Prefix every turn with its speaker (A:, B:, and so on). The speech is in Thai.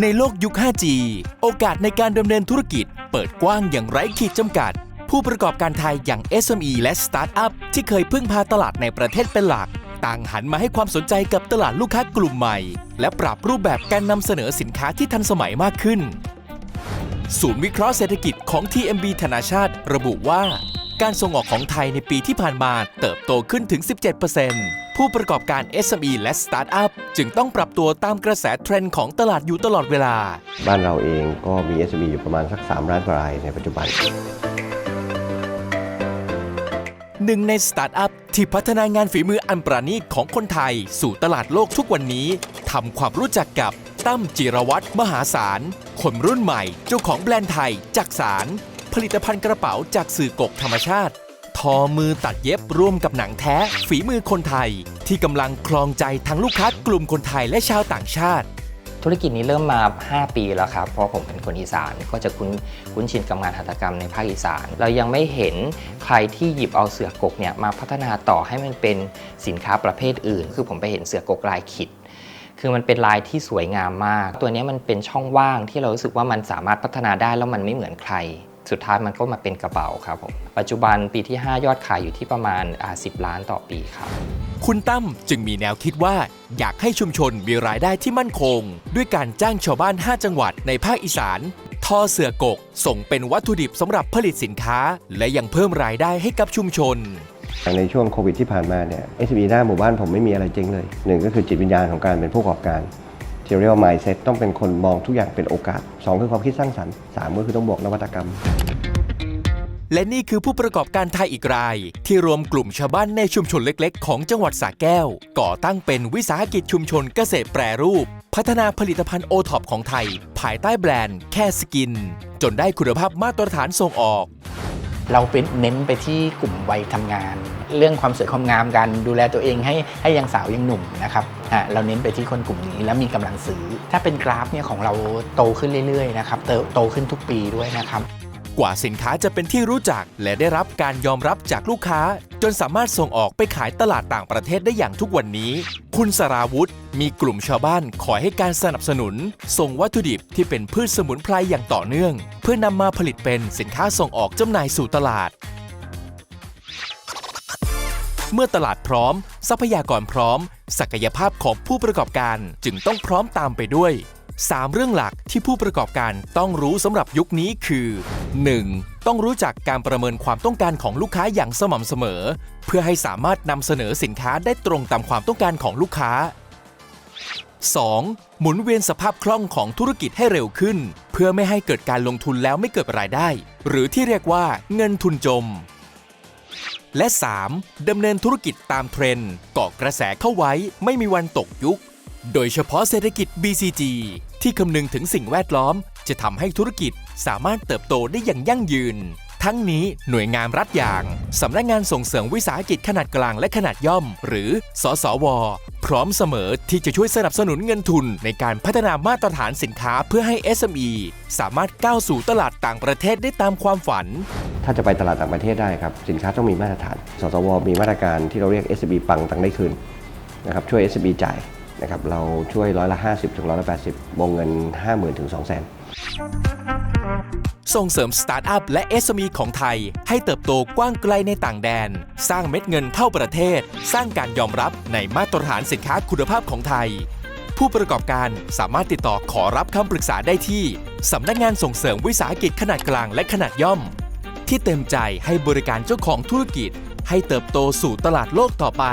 A: ในโลกยุค 5G โอกาสในการดำเนินธุรกิจ เปิดกว้างอย่างไร้ขีดจำกัด ผู้ประกอบการไทยอย่าง SME และสตาร์ทอัพที่เคยพึ่งพาตลาดในประเทศเป็นหลัก ต่างหันมาให้ความสนใจกับตลาดลูกค้ากลุ่มใหม่ และปรับรูปแบบการนำเสนอสินค้าที่ทันสมัยมากขึ้น ศูนย์วิเคราะห์เศรษฐกิจของ TMB ธนาชาติ ระบุว่า การส่งออกของไทยในปีที่ผ่านมาเติบโตขึ้นถึง 17% ผู้ประกอบการ SME และสตาร์ทอัพจึงต้องปรับตัวตามกระแสเทรนด์ของตลาดอยู่ตลอดเวลา
B: บ้านเราเองก็มี SME อยู่ประมาณสัก 3 ล้านกว่ารายในปัจจุบัน
A: หนึ่งในสตาร์ทอัพที่พัฒนางานฝีมืออันประณีตของคนไทย สู่ตลาดโลกทุกวันนี้ทำความรู้จักกับตั้มจิรวัตรมหาศาลคนรุ่นใหม่ เจ้าของแบรนด์ไทย จากสาร ผลิตภัณฑ์กระเป๋าจากสื่อกกธรรมชาติ ทอมือตัดเย็บร่วมกับหนังแท้ ฝีมือคนไทย ที่กำลังครองใจทั้งลูกค้ากลุ่มคนไทยและชาวต่างชาติ
C: ธุรกิจนี้เริ่มมา 5 ปีแล้วครับ เพราะผมเป็นคนอีสานก็จะคุ้นคุ้นชินกับงานหัตถกรรมในภาคอีสาน เรายังไม่เห็นใครที่หยิบเอาเสือกกเนี่ยมาพัฒนาต่อให้มันเป็นสินค้าประเภทอื่น คือผมไปเห็นเสือกกลายขิดคือมันเป็นลายที่สวยงามมาก ตัวนี้มันเป็นช่องว่างที่เรารู้สึกว่ามันสามารถพัฒนาได้แล้วมันไม่เหมือนใคร สุดท้ายมันก็มาเป็นกระเป๋าครับผมปัจจุบันปีที่ 5 ยอดขายอยู่ที่ประมาณอ่า10 ล้านต่อปีครับ
A: คุณตั้มจึงมีแนวคิดว่า อยากให้ชุมชนมีรายได้ที่มั่นคง ด้วยการจ้างชาวบ้าน 5 จังหวัดในภาคอีสานทอเสือกก ส่งเป็นวัตถุดิบสำหรับผลิตสินค้า และยังเพิ่มรายได้ให้กับชุมชน
B: ในช่วงโควิดที่ผ่านมาเนี่ย SME หน้าหมู่บ้านผมไม่มีอะไรเจ๊งเลยหนึ่งก็คือจิตวิญญาณของการเป็นผู้ประกอบการ ที่เรียกว่า mindset ต้องเป็นคนมองทุกอย่างเป็นโอกาสสองคือความคิดสร้างสรรค์สามก็คือต้องบวกนวัตกรรม
A: และนี่คือผู้ประกอบการไทยอีกราย ที่รวมกลุ่มชาวบ้านในชุมชนเล็กๆ ของจังหวัดสระแก้ว ก่อตั้งเป็นวิสาหกิจชุมชนเกษตรแปรรูป พัฒนาผลิตภัณฑ์โอท็อปของไทย ภายใต้แบรนด์แค่สกิน จนได้คุณภาพมาตรฐานส่งออก
D: เราเป็นเน้นไปที่กลุ่มวัยทำงาน เรื่องความสวยความงามการดูแลตัวเองให้ให้ยังสาวยังหนุ่มนะครับอะเราเน้นไปที่คนกลุ่มนี้แล้วมีกำลังซื้อ ถ้าเป็นกราฟเนี่ยของเราโตขึ้นเรื่อยๆนะครับเติบโตขึ้นทุกปีด้วยนะครับ
A: กว่าสินค้าจะเป็นที่รู้จัก และได้รับการยอมรับจากลูกค้า จนสามารถส่งออกไปขายตลาดต่างประเทศได้อย่างทุกวันนี้ คุณสราวุธมีกลุ่มชาวบ้านคอยให้การสนับสนุน ส่งวัตถุดิบที่เป็นพืชสมุนไพรอย่างต่อเนื่อง เพื่อนำมาผลิตเป็นสินค้าส่งออกจำหน่ายสู่ตลาด เมื่อตลาดพร้อม ทรัพยากรพร้อม ศักยภาพของผู้ประกอบการจึงต้องพร้อมตามไปด้วย 3 เรื่องหลักที่ผู้ประกอบการต้องรู้สำหรับยุคนี้คือ 1. ต้องรู้จักการประเมินความต้องการของลูกค้าอย่างสม่ำเสมอ เพื่อให้สามารถนำเสนอสินค้าได้ตรงตามความต้องการของลูกค้า 2. หมุนเวียนสภาพคล่องของธุรกิจให้เร็วขึ้น เพื่อไม่ให้เกิดการลงทุนแล้วไม่เกิดรายได้ หรือที่เรียกว่าเงินทุนจม และ 3. ดำเนินธุรกิจตามเทรนด์เกาะกระแสเข้าไว้ไม่มีวันตกยุค โดยเฉพาะเศรษฐกิจ BCG ที่คำนึงถึงสิ่งแวดล้อม จะทำให้ธุรกิจสามารถเติบโตได้อย่างยั่งยืน ทั้งนี้หน่วยงานรัฐอย่างสำนักงานส่งเสริมวิสาหกิจขนาดกลางและขนาดย่อม หรือ สสว พร้อมเสมอที่จะช่วยสนับสนุนเงินทุนในการพัฒนามาตรฐานสินค้าเพื่อให้ SME สามารถก้าวสู่ตลาดต่างประเทศได้ตามความฝัน
B: ถ้าจะไปตลาดต่างประเทศได้ครับสินค้าต้องมีมาตรฐาน สสว มีมาตรการที่เราเรียก SME ปังตังได้คืนนะครับช่วย SME จ่ายนะครับเราช่วยร้อยละ 50 ถึงร้อยละ 80 วงเงิน 50,000 ถึง 200,000
A: ส่งเสริมสตาร์ทอัพและ SME ของไทย ให้เติบโตกว้างไกลในต่างแดน สร้างเม็ดเงินเข้าประเทศ สร้างการยอมรับในมาตรฐานสินค้าคุณภาพของไทย ผู้ประกอบการสามารถติดต่อขอรับคำปรึกษาได้ที่สำนักงานส่งเสริมวิสาหกิจขนาดกลางและขนาดย่อม ที่เต็มใจให้บริการเจ้าของธุรกิจ ให้เติบโตสู่ตลาดโลกต่อไป